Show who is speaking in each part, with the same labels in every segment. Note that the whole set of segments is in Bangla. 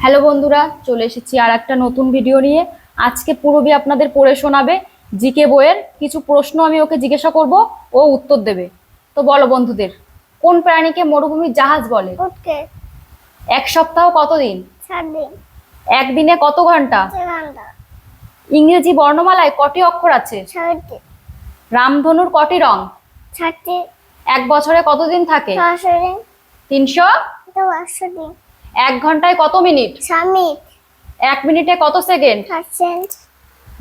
Speaker 1: হ্যালো বন্ধুরা চলে এসেছি আর একটা নতুন ভিডিও নিয়ে। আজকে পূরবী আপনাদের পড়ে শোনাবে জিকে বইয়ের। কিছু প্রশ্ন আমি ওকে জিজ্ঞাসা করব ও উত্তর দেবে। তো বলো বন্ধুদের কোন প্রাণীকে মরুভূমির জাহাজ বলে? এক সপ্তাহ কতদিন?
Speaker 2: দিন
Speaker 1: একদিনে কত
Speaker 2: ঘণ্টা?
Speaker 1: ইংরেজি বর্ণমালায় কটি অক্ষর আছে? রামধনুর কটি রং? এক বছরে কতদিন থাকে? তিনশো?
Speaker 2: দিন।
Speaker 1: এক ঘন্টায় কত মিনিট?
Speaker 2: সামিট
Speaker 1: এক মিনিটে কত সেকেন্ড?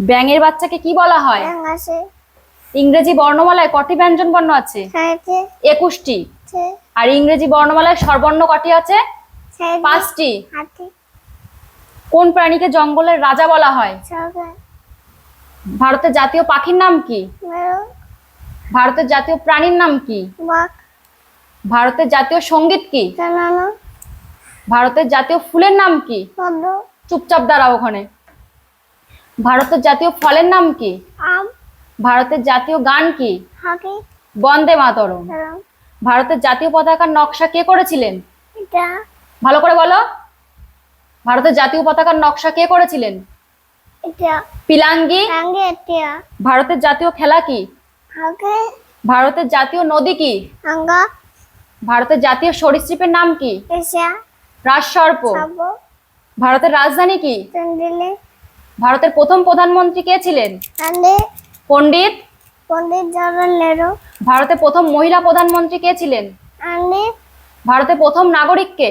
Speaker 1: ব্যাঙের বাচ্চাকে কি বলা হয়? ইংরেজি বর্ণমালায় কটি ব্যঞ্জন বর্ণ আছে? একুশটি। আর ইংরেজি বর্ণমালায় স্বরবর্ণ কটি আছে? পাঁচটি। কোন প্রাণীকে জঙ্গলের রাজা বলা হয়? ভারতের জাতীয় পাখির নাম কি? ভারতের জাতীয় প্রাণীর নাম কি? ভারতের জাতীয় সংগীত কি? ভারতের জাতীয় ফুলের নাম কি? চুপচাপ দাঁড়াও ওখানে। ভারতের জাতীয় ফলের নাম কি?
Speaker 2: আম।
Speaker 1: ভারতের জাতীয় গান কি? বন্দে মাতরম। ভারতের জাতীয় পতাকার নকশা কে করেছিলেন? ভালো করে বলো। ভারতের জাতীয় পতাকার নকশা কে করেছিলেন? পিলাঙ্গি। ভারতের জাতীয় খেলা কি? ভারতের জাতীয় নদী কি? ভারতের জাতীয় সরীসৃপের নাম কি? রাজসর্প। ভারতের রাজধানী কি? ভারতের প্রথম প্রধানমন্ত্রী কে ছিলেন? পণ্ডিত?
Speaker 2: পন্ডিত জওয়াহরলাল নেহরু।
Speaker 1: ভারতের প্রথম মহিলা প্রধানমন্ত্রী কে ছিলেন? ভারতের প্রথম নাগরিক কে?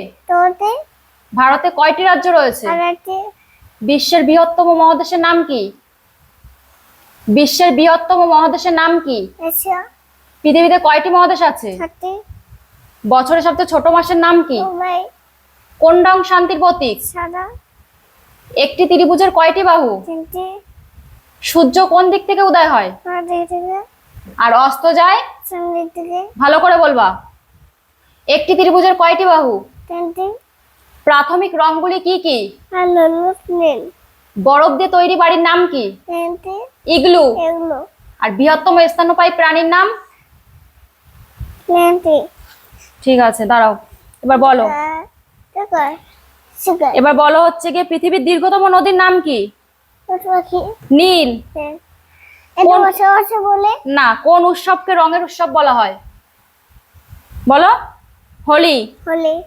Speaker 1: ভারতে কয়টি রাজ্য রয়েছে? বিশ্বের বৃহত্তম মহাদেশের নাম কি? বিশ্বের বৃহত্তম মহাদেশের নাম কি? পৃথিবীতে কয়টি মহাদেশ আছে? বছরের সবচেয়ে ছোট মাসের নাম কি? কোন রং শান্তির প্রতীক?
Speaker 2: সাদা।
Speaker 1: একটি ত্রিভুজের কয়টি বাহু?
Speaker 2: তিনটি।
Speaker 1: সূর্য কোন দিক থেকে উদয় হয়? আর অস্ত যায়? ভালো করে বলবা। একটি ত্রিভুজের কয়টি বাহু?
Speaker 2: তিনটি।
Speaker 1: প্রাথমিক রংগুলি কি কি? বরফ দিয়ে তৈরি বাড়ির নাম কি? ইগলু। আর বৃহত্তম স্তন্যপায়ী প্রাণীর নাম? ঠিক আছে দাঁড়াও। এবার বলো। এবার বলো হচ্ছে গিয়ে পৃথিবীর দীর্ঘতম নদীর নাম কি? নীল।
Speaker 2: বসে বলে।
Speaker 1: না কোন উৎসবকে রঙের উৎসব বলা হয়? বলো। হোলি।
Speaker 2: হলে।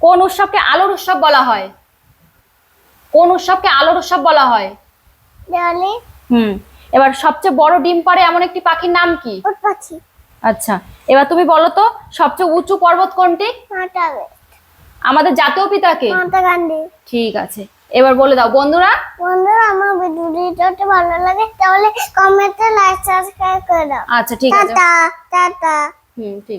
Speaker 1: কোন উৎসবকে আলোর উৎসব বলা হয়? কোন উৎসবকে আলোর উৎসব বলা হয়? হুম। এবার সবচেয়ে বড় ডিম পাড়ে এমন একটি পাখির নাম কি? আচ্ছা। এবার তুমি বলো তো সবচেয়ে উঁচু পর্বত কোনটি?
Speaker 2: মাতা
Speaker 1: আমাদের জাতীয় পিতাকে?
Speaker 2: মহাত্মা গান্ধী।
Speaker 1: ঠিক আছে। এবার বলে দাও বন্ধুরা।
Speaker 2: বন্ধুরা আমার ভিডিওটা ভালো লাগে তাহলে কমেন্টে লাইক সাবস্ক্রাইব করে দাও।
Speaker 1: আচ্ছা ঠিক আছে।
Speaker 2: Tata tata.
Speaker 1: হুম ঠিক